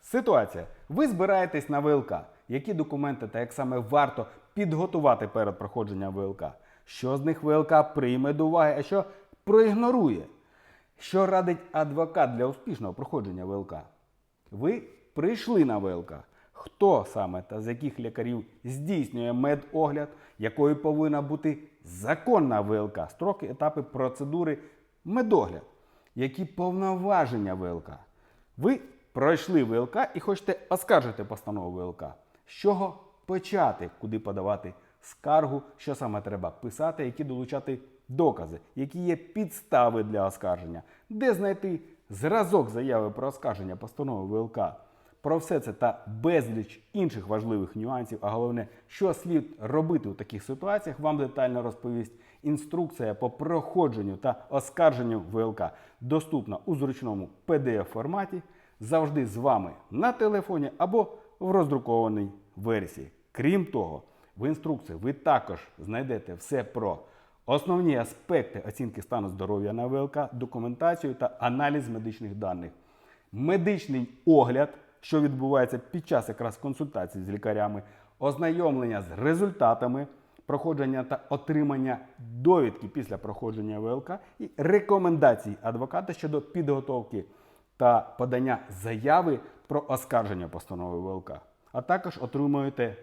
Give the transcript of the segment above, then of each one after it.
Ситуація. Ви збираєтесь на ВЛК. Які документи та як саме варто підготувати перед проходженням ВЛК? Що з них ВЛК прийме до уваги, а що проігнорує? Що радить адвокат для успішного проходження ВЛК? Ви прийшли на ВЛК. Хто саме та з яких лікарів здійснює медогляд, якою повинна бути законна ВЛК, строки, етапи процедури медогляд, які повноваження ВЛК? Ви пройшли ВЛК і хочете оскаржити постанову ВЛК. З чого почати, куди подавати скаргу, що саме треба писати, які долучати докази, які є підстави для оскарження, де знайти зразок заяви про оскарження постанови ВЛК. Про все це та безліч інших важливих нюансів, а головне, що слід робити у таких ситуаціях, вам детально розповість інструкція по проходженню та оскарженню ВЛК, доступна у зручному pdf форматі, завжди з вами на телефоні або в роздрукованій версії. Крім того, в інструкції ви також знайдете все про основні аспекти оцінки стану здоров'я на ВЛК, документацію та аналіз медичних даних медичний огляд, що відбувається під час якраз консультацій з лікарями, ознайомлення з результатами проходження та отримання довідки після проходження ВЛК і рекомендацій адвоката щодо підготовки та подання заяви про оскарження постанови ВЛК. А також отримуєте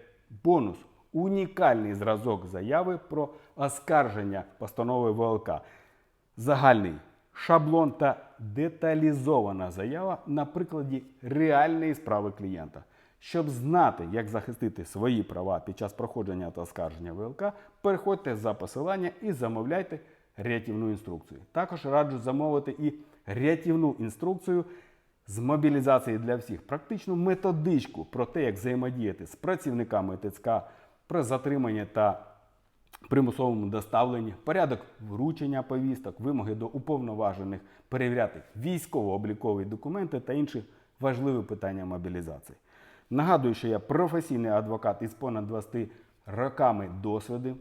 бонус унікальний зразок заяви про оскарження постанови ВЛК загальний шаблон та деталізована заява на прикладі реальної справи клієнта. Щоб знати, як захистити свої права під час проходження та оскарження ВЛК, переходьте за посилання і замовляйте рятівну інструкцію. Також раджу замовити і рятівну інструкцію з мобілізації для всіх, практичну методичку про те, як взаємодіяти з працівниками ТЦК при затриманні та примусовому доставленні, порядок вручення повісток, вимоги до уповноважених перевіряти військово-облікові документи та інші важливі питання мобілізації. Нагадую, що я професійний адвокат із понад 20 роками досвіду.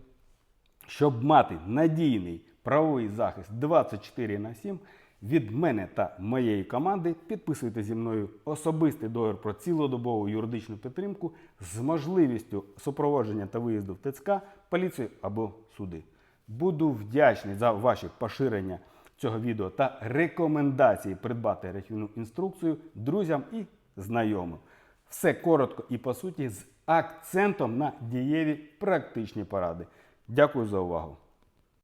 Щоб мати надійний правовий захист 24 на 7, від мене та моєї команди підписуйте зі мною особистий договір про цілодобову юридичну підтримку з можливістю супроводження та виїзду в ТЦК, поліцію або суди. Буду вдячний за ваші поширення цього відео та рекомендації придбати рятівну інструкцію друзям і знайомим. Все коротко і по суті з акцентом на дієві практичні поради. Дякую за увагу!